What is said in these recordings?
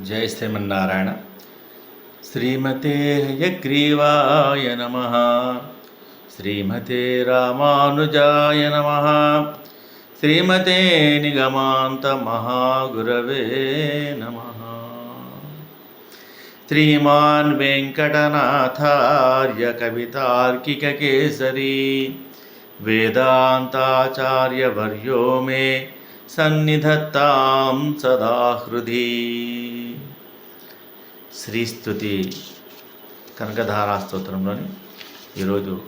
जय श्रीमारायण श्रीमते यग्रीवाय नम। श्रीमते रामानुजाय नम। श्रीमते निगमान्तमहागुरवे नमः। श्रीमान् वेङ्कटनाथार्य कवितार्किककेसरी वेदान्ताचार्यवर्यो मे सन्निधत्ता सदा हृदय శ్రీస్తుతి కనకధారా స్తోత్రంలోని ఈరోజు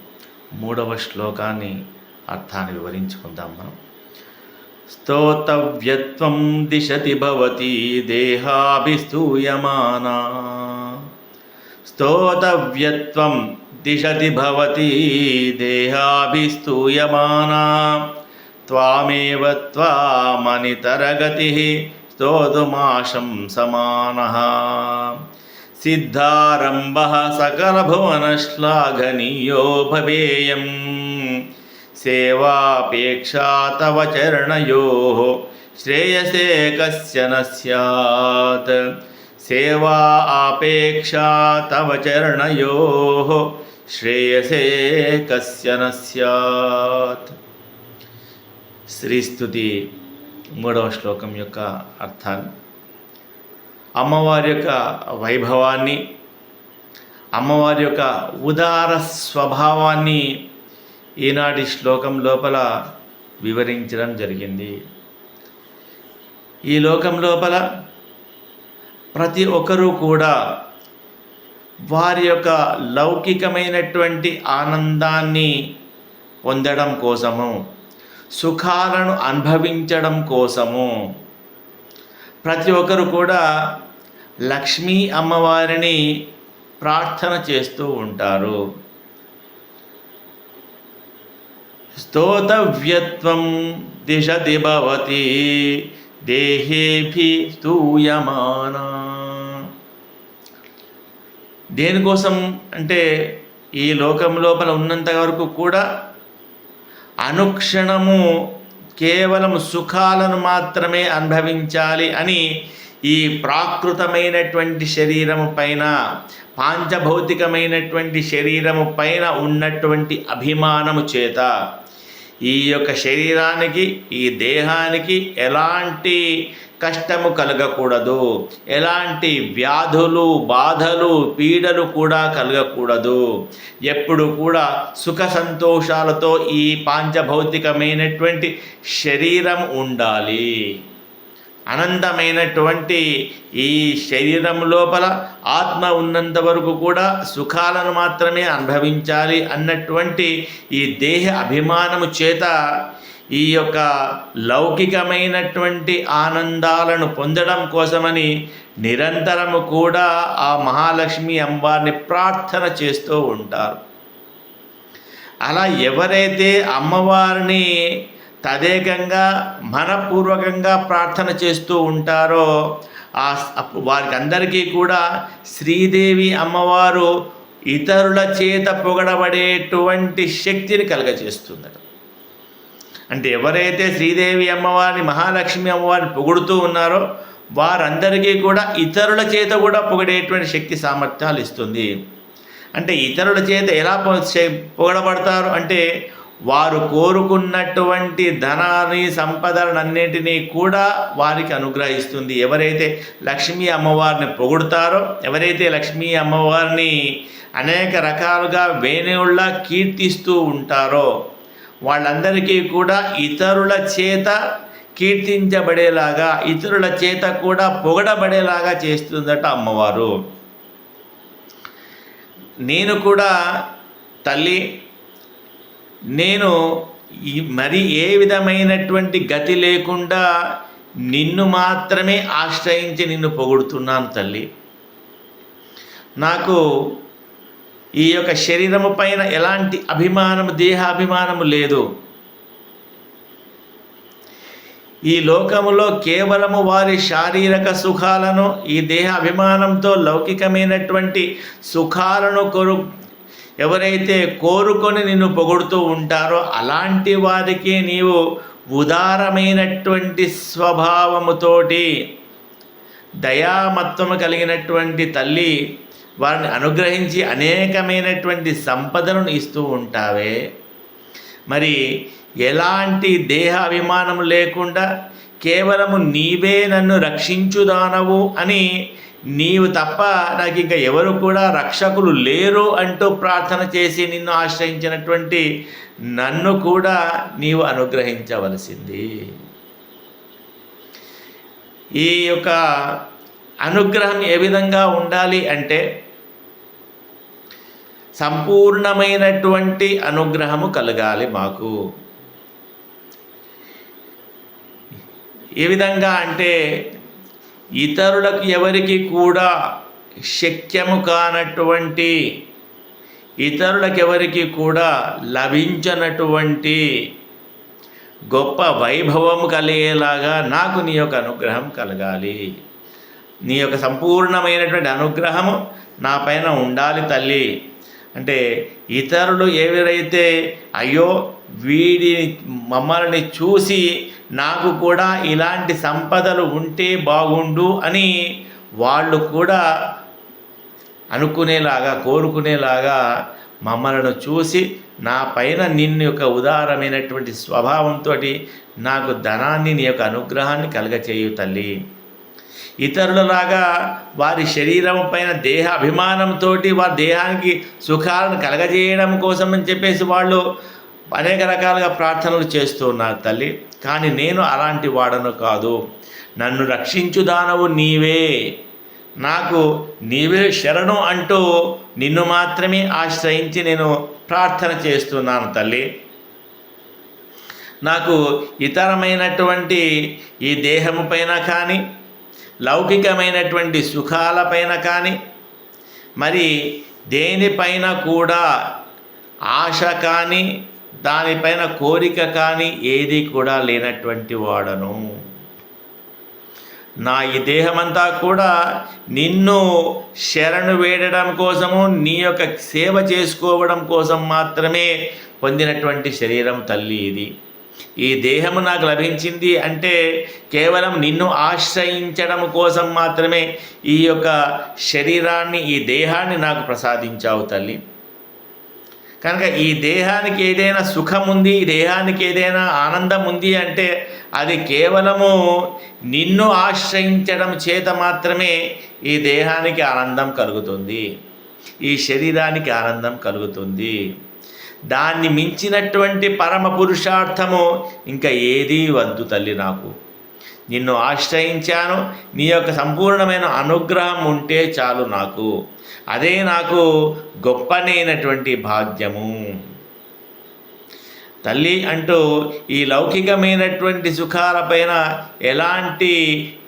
మూడవ శ్లోకాన్ని అర్థాన్ని వివరించుకుందాం మనం. స్తోతవ్యత్వం దిశతి భవతి దేహాభిస్తూయమానా స్తోతవ్యత్వం దిశతి భవతి దేహాభిస్తూయమానా త్వామేవ త్వామనితరగతి స్తోతుమాశం సమానः. సిద్ధారంభः సకలభువనశ్లాఘనీయో భవేయం సేవాపేక్షా తవ చరణయోः శ్రేయసే కస్య న స్యాత్ సేవా ఆపేక్షా తవ చరణయోः శ్రేయసే కస్య న స్యాత్ శ్రీస్తుతి మూడవ శ్లోకం యొక్క అర్థాన్ని అమ్మవారి యొక్క వైభవాన్ని అమ్మవారి యొక్క ఉదార స్వభావాన్ని ఈనాటి శ్లోకం లోపల వివరించడం జరిగింది. ఈ లోకం లోపల ప్రతి ఒక్కరూ కూడా వారి యొక్క లౌకికమైనటువంటి ఆనందాన్ని పొందడం కోసము సుఖాలను అనుభవించడం కోసము ప్రతి ఒక్కరు కూడా లక్ష్మీ అమ్మవారిని ప్రార్థన చేస్తూ ఉంటారు. స్తోతవ్యత్వం దిశతి భవతి దేహేభి స్తూయమాన దేనికోసం అంటే ఈ లోకం లోపల ఉన్నంత వరకు కూడా అనుక్షణము కేవలం సుఖాలను మాత్రమే అనుభవించాలి అని ఈ ప్రాకృతమైనటువంటి శరీరము పైన పాంచభౌతికమైనటువంటి శరీరము పైన ఉన్నటువంటి అభిమానము చేత ఈ యొక్క శరీరానికి ఈ దేహానికి ఎలాంటి కష్టము కలగకూడదు. ఎలాంటి వ్యాధులు బాధలు పీడలు కూడా కలగకూడదు. ఎప్పుడు కూడా సుఖ సంతోషాలతో ఈ పాంచభౌతికమైనటువంటి శరీరం ఉండాలి. అనంతమైనటువంటి ఈ శరీరం లోపల ఆత్మ ఉన్నంత వరకు కూడా సుఖాలను మాత్రమే అనుభవించాలి అన్నటువంటి ఈ దేహ అభిమానము చేత ఈ యొక్క లౌకికమైనటువంటి ఆనందాలను పొందడం కోసమని నిరంతరము కూడా ఆ మహాలక్ష్మి అమ్మవారిని ప్రార్థన చేస్తూ ఉంటారు. అలా ఎవరైతే అమ్మవారిని తదేకంగా మనపూర్వకంగా ప్రార్థన చేస్తూ ఉంటారో ఆ వారికి అందరికీ కూడా శ్రీదేవి అమ్మవారు ఇతరుల చేత పొగడబడేటువంటి శక్తిని కలగజేస్తుందట. అంటే ఎవరైతే శ్రీదేవి అమ్మవారిని మహాలక్ష్మి అమ్మవారిని పొగుడుతూ ఉన్నారో వారందరికీ కూడా ఇతరుల చేత కూడా పొగిడేటువంటి శక్తి సామర్థ్యాలు ఇస్తుంది. అంటే ఇతరుల చేత ఎలా పొగడబడతారు? అంటే వారు కోరుకున్నటువంటి ధనాన్ని సంపదలన్నింటినీ కూడా వారికి అనుగ్రహిస్తుంది. ఎవరైతే లక్ష్మీ అమ్మవారిని పొగుడతారో ఎవరైతే లక్ష్మీ అమ్మవారిని అనేక రకాలుగా వేణువుళ్ళ కీర్తిస్తూ ఉంటారో వాళ్ళందరికీ కూడా ఇతరుల చేత కీర్తించబడేలాగా ఇతరుల చేత కూడా పొగడబడేలాగా చేస్తుందట అమ్మవారు. నేను కూడా తల్లి నేను మరి ఏ విధమైనటువంటి గతి లేకుండా నిన్ను మాత్రమే ఆశ్రయించి నిన్ను పొగుడుతున్నాను తల్లి. నాకు ఈ యొక్క శరీరము పైన ఎలాంటి అభిమానము దేహాభిమానము లేదు. ఈ లోకములో కేవలము వారి శారీరక సుఖాలను ఈ దేహ అభిమానంతో లౌకికమైనటువంటి సుఖాలను కొరు ఎవరైతే కోరుకొని నిన్ను పొగుడుతూ ఉంటారో అలాంటి వారికి నీవు ఉదారమైనటువంటి స్వభావముతోటి దయామత్వము కలిగినటువంటి తల్లి వారిని అనుగ్రహించి అనేకమైనటువంటి సంపదలను ఇస్తూ ఉంటావే. మరి ఎలాంటి దేహ అభిమానం లేకుండా కేవలము నీవే నన్ను రక్షించుదానవు అని నీవు తప్ప నాకు ఇంకా ఎవరు కూడా రక్షకులు లేరు అంటూ ప్రార్థన చేసి నిన్ను ఆశ్రయించినటువంటి నన్ను కూడా నీవు అనుగ్రహించవలసింది. ఈ యొక్క అనుగ్రహం ఏ విధంగా ఉండాలి అంటే సంపూర్ణమైనటువంటి అనుగ్రహము కలగాలి మాకు. ఏ విధంగా అంటే ఇతరులకు ఎవరికి కూడా శక్యము కానటువంటి ఇతరులకు ఎవరికి కూడా లభించనటువంటి గొప్ప వైభవము కలిగేలాగా నాకు నీ యొక్క అనుగ్రహం కలగాలి. నీ యొక్క సంపూర్ణమైనటువంటి అనుగ్రహము నా పైన ఉండాలి తల్లి. అంటే ఇతరులు ఎవరైతే అయ్యో వీడిని మమ్మల్ని చూసి నాకు కూడా ఇలాంటి సంపదలు ఉంటే బాగుండు అని వాళ్ళు కూడా అనుకునేలాగా కోరుకునేలాగా మమ్మలను చూసి నా పైన నిన్ను యొక్క ఉదారమైనటువంటి స్వభావంతో నాకు ధనాన్ని నీ యొక్క అనుగ్రహాన్ని కలగచేయు తల్లి. ఇతరులలాగా వారి శరీరం పైన దేహ అభిమానంతో వారి దేహానికి సుఖాలను కలగజేయడం కోసం అని చెప్పేసి వాళ్ళు అనేక రకాలుగా ప్రార్థనలు చేస్తూ ఉన్నారు తల్లి. కానీ నేను అలాంటి వాడను కాదు. నన్ను రక్షించు దానవు నీవే. నాకు నీవే శరణు అంటూ నిన్ను మాత్రమే ఆశ్రయించి నేను ప్రార్థన చేస్తున్నాను తల్లి. నాకు ఇతరమైనటువంటి ఈ దేహము పైన కానీ లౌకికమైనటువంటి సుఖాలపైన కానీ మరి దేనిపైన కూడా ఆశ కానీ దానిపైన కోరిక కానీ ఏది కూడా లేనటువంటి వాడను. నా ఈ దేహమంతా కూడా నిన్ను శరణు వేడడం కోసము నీ యొక్క సేవ చేసుకోవడం కోసం మాత్రమే పొందినటువంటి శరీరం తల్లి ఇది. ఈ దేహము నాకు లభించింది అంటే కేవలం నిన్ను ఆశ్రయించడం కోసం మాత్రమే ఈ యొక్క శరీరాన్ని ఈ దేహాన్ని నాకు ప్రసాదించావు తల్లి. కనుక ఈ దేహానికి ఏదైనా సుఖం ఉంది ఈ దేహానికి ఏదైనా ఆనందం ఉంది అంటే అది కేవలము నిన్ను ఆశ్రయించడం చేత మాత్రమే ఈ దేహానికి ఆనందం కలుగుతుంది. ఈ శరీరానికి ఆనందం కలుగుతుంది. దాన్ని మించినటువంటి పరమ పురుషార్థము ఇంకా ఏదీ వద్దు తల్లి నాకు. నిన్ను ఆశ్రయించాను నీ యొక్క సంపూర్ణమైన అనుగ్రహం ఉంటే చాలు నాకు. అదే నాకు గొప్పనైనటువంటి భాగ్యము. తల్లి అంటూ ఈ లౌకికమైనటువంటి సుఖాలపైన ఎలాంటి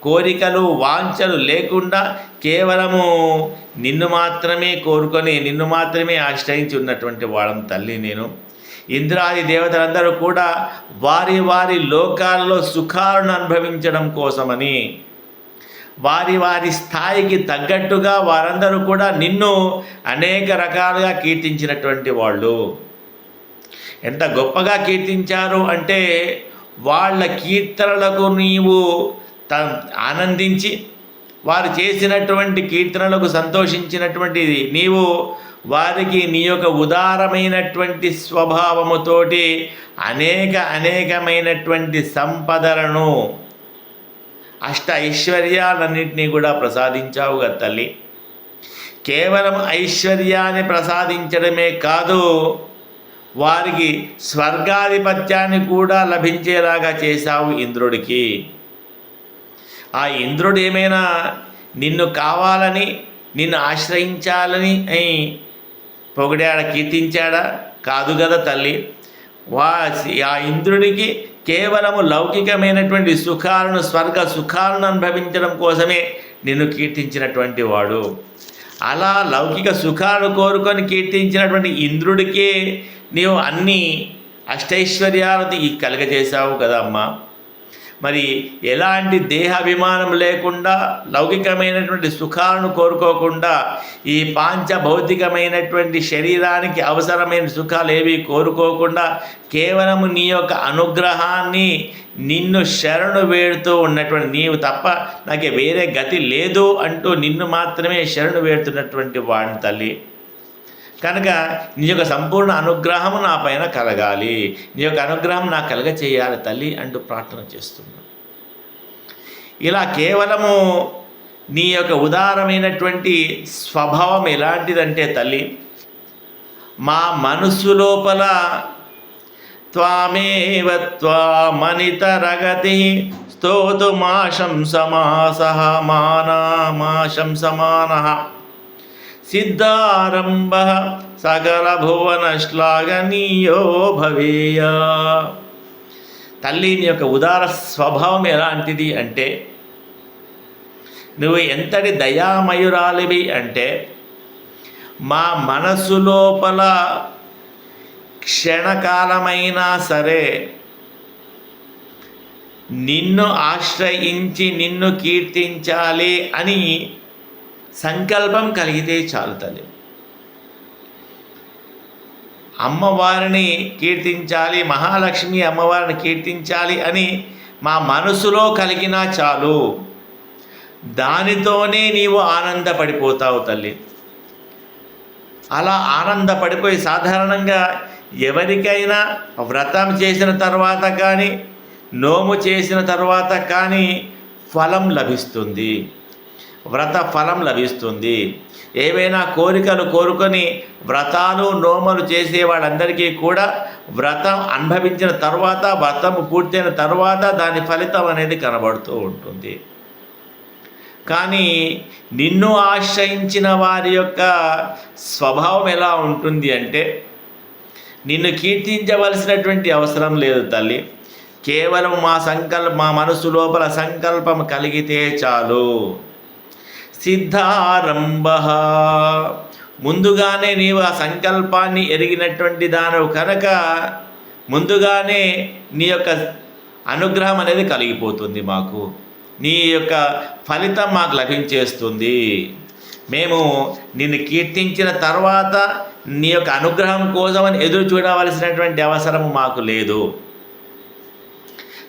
కోరికలు వాంఛలు లేకుండా కేవలము నిన్ను మాత్రమే కోరుకొని నిన్ను మాత్రమే ఆశ్రయించి ఉన్నటువంటి వాళ్ళం తల్లి నేను. ఇంద్రాది దేవతలందరూ కూడా వారి వారి లోకాల్లో సుఖాలను అనుభవించడం కోసమని వారి వారి స్థాయికి తగ్గట్టుగా వారందరూ కూడా నిన్ను అనేక రకాలుగా కీర్తించినటువంటి వాళ్ళు. ఎంత గొప్పగా కీర్తించారు అంటే వాళ్ళ కీర్తనలకు నీవు ఆనందించి వారు చేసినటువంటి కీర్తనలకు సంతోషించినటువంటిది నీవు వారికి నీ యొక్క ఉదారమైనటువంటి స్వభావముతోటి అనేక అనేకమైనటువంటి సంపదలను అష్ట ఐశ్వర్యాలన్నింటినీ కూడా ప్రసాదించావు తల్లి. కేవలం ఐశ్వర్యాన్ని ప్రసాదించడమే కాదు వారికి స్వర్గాధిపత్యాన్ని కూడా లభించేలాగా చేశావు ఇంద్రుడికి. ఆ ఇంద్రుడు ఏమైనా నిన్ను కావాలని నిన్ను ఆశ్రయించాలని పొగిడాడ కీర్తించాడా? కాదు కదా తల్లి. వా ఆ ఇంద్రుడికి కేవలము లౌకికమైనటువంటి సుఖాలను స్వర్గ సుఖాలను అనుభవించడం కోసమే నిన్ను కీర్తించినటువంటి వాడు. అలా లౌకిక సుఖాలు కోరుకొని కీర్తించినటువంటి ఇంద్రుడికే నీవు అన్ని అష్టైశ్వర్యాలతో ఈ కదమ్మా మరి ఎలాంటి దేహ అభిమానం లేకుండా లౌకికమైనటువంటి సుఖాలను కోరుకోకుండా ఈ పాంచ భౌతికమైనటువంటి శరీరానికి అవసరమైన సుఖాలు ఏవి కోరుకోకుండా కేవలము నీ యొక్క అనుగ్రహాన్ని నిన్ను శరణు వేడుతూ ఉన్నటువంటి నీవు తప్ప నాకు వేరే గతి లేదు అంటూ నిన్ను మాత్రమే శరణు వేడుతున్నటువంటి వాడిని తల్లి. కనుక నీ యొక్క సంపూర్ణ అనుగ్రహము నా పైన కలగాలి. నీ యొక్క అనుగ్రహం నాకు కలగ చేయాలి తల్లి అంటూ ప్రార్థన చేస్తున్నాను ఇలా కేవలము నీ యొక్క ఉదారమైనటువంటి స్వభావం ఎలాంటిదంటే తల్లి మా మనసు లోపల త్వామేవ త్వామనితరగతి స్తోతుమాశం సమాస మానామాశం సమాన సిద్ధారంభ సకల భువన శ్లాఘనీయో భవేయ తల్లి నీ యొక్క ఉదార స్వభావం ఎలాంటిది అంటే నువ్వు ఎంతటి దయామయురాలివి అంటే మా మనసు లోపల క్షణకాలమైనా సరే నిన్ను ఆశ్రయించి నిన్ను కీర్తించాలి అని సంకల్పం కలిగితే చాలు తల్లి. అమ్మవారిని కీర్తించాలి మహాలక్ష్మి అమ్మవారిని కీర్తించాలి అని మా మనసులో కలిగినా చాలు. దానితోనే నీవు ఆనందపడిపోతావు తల్లి. అలా ఆనందపడిపోయి సాధారణంగా ఎవరికైనా వ్రతం చేసిన తర్వాత కానీ నోము చేసిన తర్వాత కానీ ఫలం లభిస్తుంది. వ్రత ఫలం లభిస్తుంది. ఏవైనా కోరికలు కోరుకొని వ్రతాలు నోములు చేసే వాళ్ళందరికీ కూడా వ్రతం అనుభవించిన తర్వాత వ్రతం పూర్తయిన తర్వాత దాని ఫలితం అనేది కనబడుతూ ఉంటుంది. కానీ నిన్ను ఆశ్రయించిన వారి యొక్క స్వభావం ఎలా ఉంటుంది అంటే నిన్ను కీర్తించవలసినటువంటి అవసరం లేదు తల్లి. కేవలం మా సంకల్ప మా మనసు లోపల సంకల్పం కలిగితే చాలు. సిద్ధారంభ. ముందుగానే నీవు ఆ సంకల్పాన్ని ఎరిగినటువంటి దానవు కనుక ముందుగానే నీ యొక్క అనుగ్రహం అనేది కలిగిపోతుంది మాకు. నీ యొక్క ఫలితం మాకు లభించేస్తుంది. మేము నిన్ను కీర్తించిన తర్వాత నీ యొక్క అనుగ్రహం కోసమని ఎదురు చూడవలసినటువంటి అవసరం మాకు లేదు.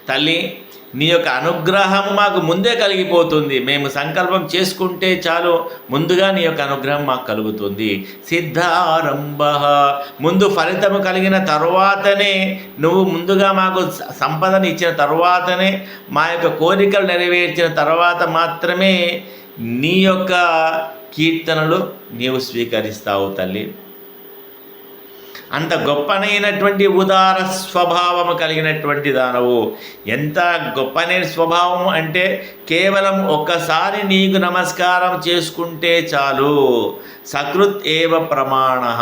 తల్లి నీ యొక్క అనుగ్రహం మాకు ముందే కలిగిపోతుంది. మేము సంకల్పం చేసుకుంటే చాలు ముందుగా నీ యొక్క అనుగ్రహం మాకు కలుగుతుంది. సిద్ధారంభ. ముందు ఫలితము కలిగిన తర్వాతనే నువ్వు ముందుగా మాకు సంపదను ఇచ్చిన తర్వాతనే మా యొక్క కోరికలు నెరవేర్చిన తర్వాత మాత్రమే నీ యొక్క కీర్తనలు నీవు స్వీకరిస్తావు తల్లి. అంత గొప్పనైనటువంటి ఉదార స్వభావము కలిగినటువంటి దానవు. ఎంత గొప్పనే స్వభావం అంటే కేవలం ఒక్కసారి నీకు నమస్కారం చేసుకుంటే చాలు. సకృత్ ఏవ ప్రమాణ.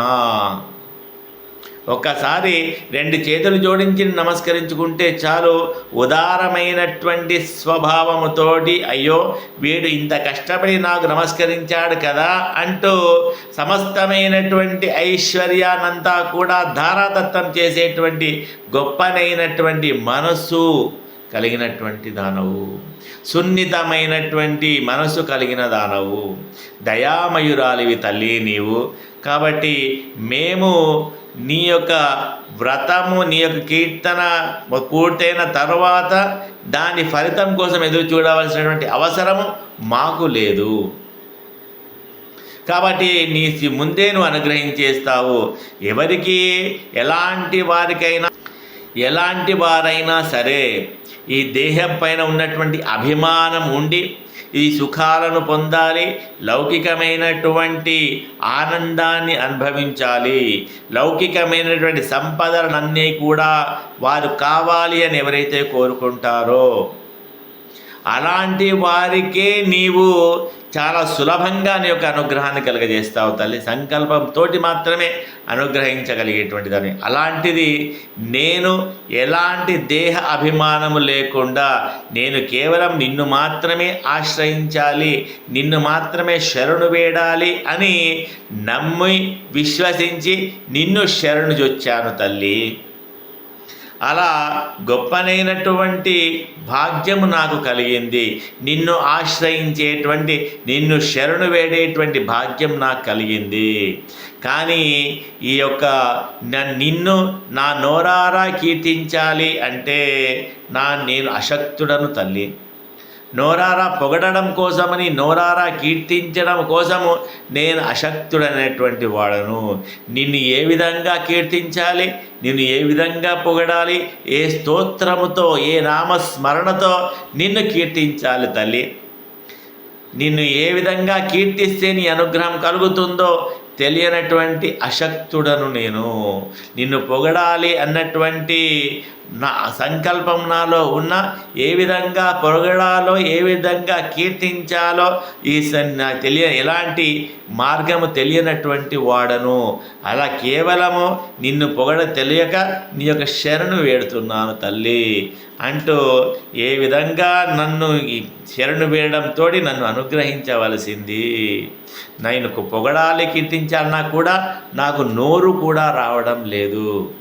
ఒక్కసారి రెండు చేతులు జోడించి నమస్కరించుకుంటే చాలు. ఉదారమైనటువంటి స్వభావముతోటి అయ్యో వీడు ఇంత కష్టపడి నాకు నమస్కరించాడు కదా అంటూ సమస్తమైనటువంటి ఐశ్వర్యానంతా కూడా ధారాదత్తం చేసేటువంటి గొప్పనైనటువంటి మనస్సు కలిగినటువంటి దానవు. సున్నితమైనటువంటి మనసు కలిగిన దానవు. దయామయురాలివి తల్లి నీవు. కాబట్టి మేము నీ యొక్క వ్రతము నీ యొక్క కీర్తన పూర్తయిన తర్వాత దాని ఫలితం కోసం ఎదురు చూడవలసినటువంటి అవసరము మాకు లేదు. కాబట్టి నీ ముందే నువ్వు అనుగ్రహించేస్తావు. ఎవరికి ఎలాంటి వారికైనా ఎలాంటి వారైనా సరే ఈ దేహం పైన ఉన్నటువంటి అభిమానం ఉండి ఈ సుఖాలను పొందాలి లౌకికమైనటువంటి ఆనందాన్ని అనుభవించాలి. లౌకికమైనటువంటి సంపదలన్నీ కూడా వారు కావాలి అని ఎవరైతే కోరుకుంటారో అలాంటి వారికే నీవు చాలా సులభంగా నీ యొక్క అనుగ్రహాన్ని కలుగజేస్తావు తల్లి. సంకల్పంతోటి మాత్రమే అనుగ్రహించగలిగేటువంటి దాన్ని. అలాంటిది నేను ఎలాంటి దేహ అభిమానము లేకుండా నేను కేవలం నిన్ను మాత్రమే ఆశ్రయించాలి నిన్ను మాత్రమే శరణు వేడాలి అని నమ్మి విశ్వసించి నిన్ను శరణు జొచ్చాను తల్లి. అలా గొప్పనైనటువంటి భాగ్యము నాకు కలిగింది. నిన్ను ఆశ్రయించేటువంటి నిన్ను శరణు వేడేటువంటి భాగ్యం నాకు కలిగింది. కానీ ఈ యొక్క నిన్ను నా నోరారా కీర్తించాలి అంటే నా నేను అశక్తుడను తల్లి. నోరారా పొగడడం కోసమని నోరారా కీర్తించడం కోసము నేను అశక్తుడనేటువంటి వాడను. నిన్ను ఏ విధంగా కీర్తించాలి? నిన్ను ఏ విధంగా పొగడాలి? ఏ స్తోత్రముతో ఏ నామస్మరణతో నిన్ను కీర్తించాలి తల్లి. నిన్ను ఏ విధంగా కీర్తిస్తే నీ అనుగ్రహం కలుగుతుందో తెలియనటువంటి అశక్తుడను నేను. నిన్ను పొగడాలి అన్నటువంటి నా సంకల్పం నాలో ఉన్న ఏ విధంగా పొగడాలో ఏ విధంగా కీర్తించాలో ఈ నాకు తెలియ ఎలాంటి మార్గము తెలియనటువంటి వాడను. అలా కేవలము నిన్ను పొగడ తెలియక నీ యొక్క శరణు వేడుతున్నాను తల్లి. అంటూ ఏ విధంగా నన్ను ఈ శరణు వేయడంతో నన్ను అనుగ్రహించవలసింది. నేను పొగడాలి కీర్తించాలన్నా కూడా నాకు నోరు కూడా రావడం లేదు.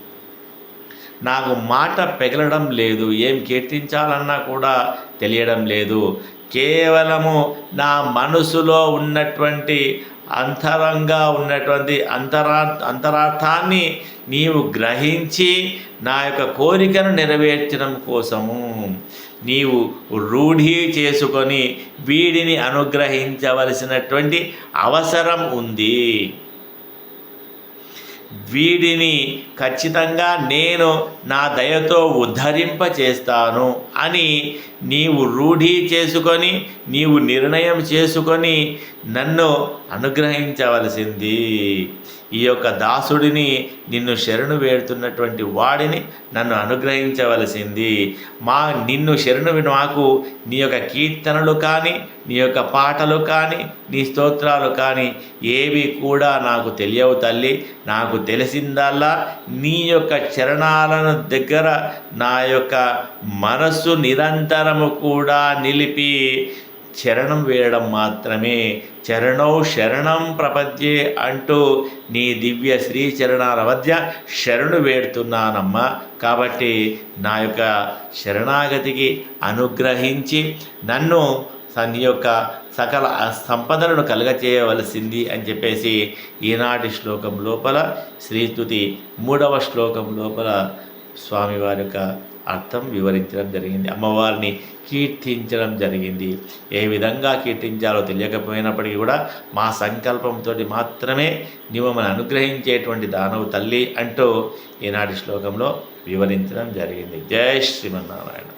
నాకు మాట పెగలడం లేదు ఏం కీర్తించాలన్నా కూడా తెలియడం లేదు. కేవలము నా మనసులో ఉన్నటువంటి అంతరంగా ఉన్నటువంటి అంతరా అంతరార్థాన్ని నీవు గ్రహించి నా యొక్క కోరికను నెరవేర్చడం కోసము. నీవు రూఢి చేసుకొని వీడిని అనుగ్రహించవలసినటువంటి అవసరం ఉంది. వీడిని ఖచ్చితంగా నేను నా దయతో ఉద్ధరింప చేస్తాను అని నీవు రూఢి చేసుకొని నీవు నిర్ణయం చేసుకొని నన్ను అనుగ్రహించవలసింది. ఈ యొక్క దాసుడిని నిన్ను శరణు వేడుతున్నటువంటి వాడిని నన్ను అనుగ్రహించవలసింది. మా నిన్ను శరణు మాకు నీ యొక్క కీర్తనలు కానీ నీ యొక్క పాటలు కానీ నీ స్తోత్రాలు కానీ ఏవి కూడా నాకు తెలియవు తల్లి. నాకు తెలిసిందల్లా నీ యొక్క చరణాలను దగ్గర నా యొక్క మనస్సు నిరంతరము కూడా నిలిపి చరణం వేయడం మాత్రమే. చరణౌ శరణం ప్రపద్యే అంటూ నీ దివ్య శ్రీ చరణాల మధ్య శరణు వేడుతున్నానమ్మా. కాబట్టి నా యొక్క శరణాగతికి అనుగ్రహించి నన్ను తన యొక్క సకల సంపదలను కలగచేయవలసింది అని చెప్పేసి ఈనాటి శ్లోకం లోపల శ్రీస్తుతి మూడవ శ్లోకం లోపల స్వామివారి యొక్క అర్థం వివరించడం జరిగింది. అమ్మవారిని కీర్తించడం జరిగింది. ఏ విధంగా కీర్తించాలో తెలియకపోయినప్పటికీ కూడా మా సంకల్పంతో మాత్రమే నీవు మన అనుగ్రహించేటువంటి దానవు తల్లి అంటూ ఈనాటి శ్లోకంలో వివరించడం జరిగింది. జై శ్రీమన్నారాయణ.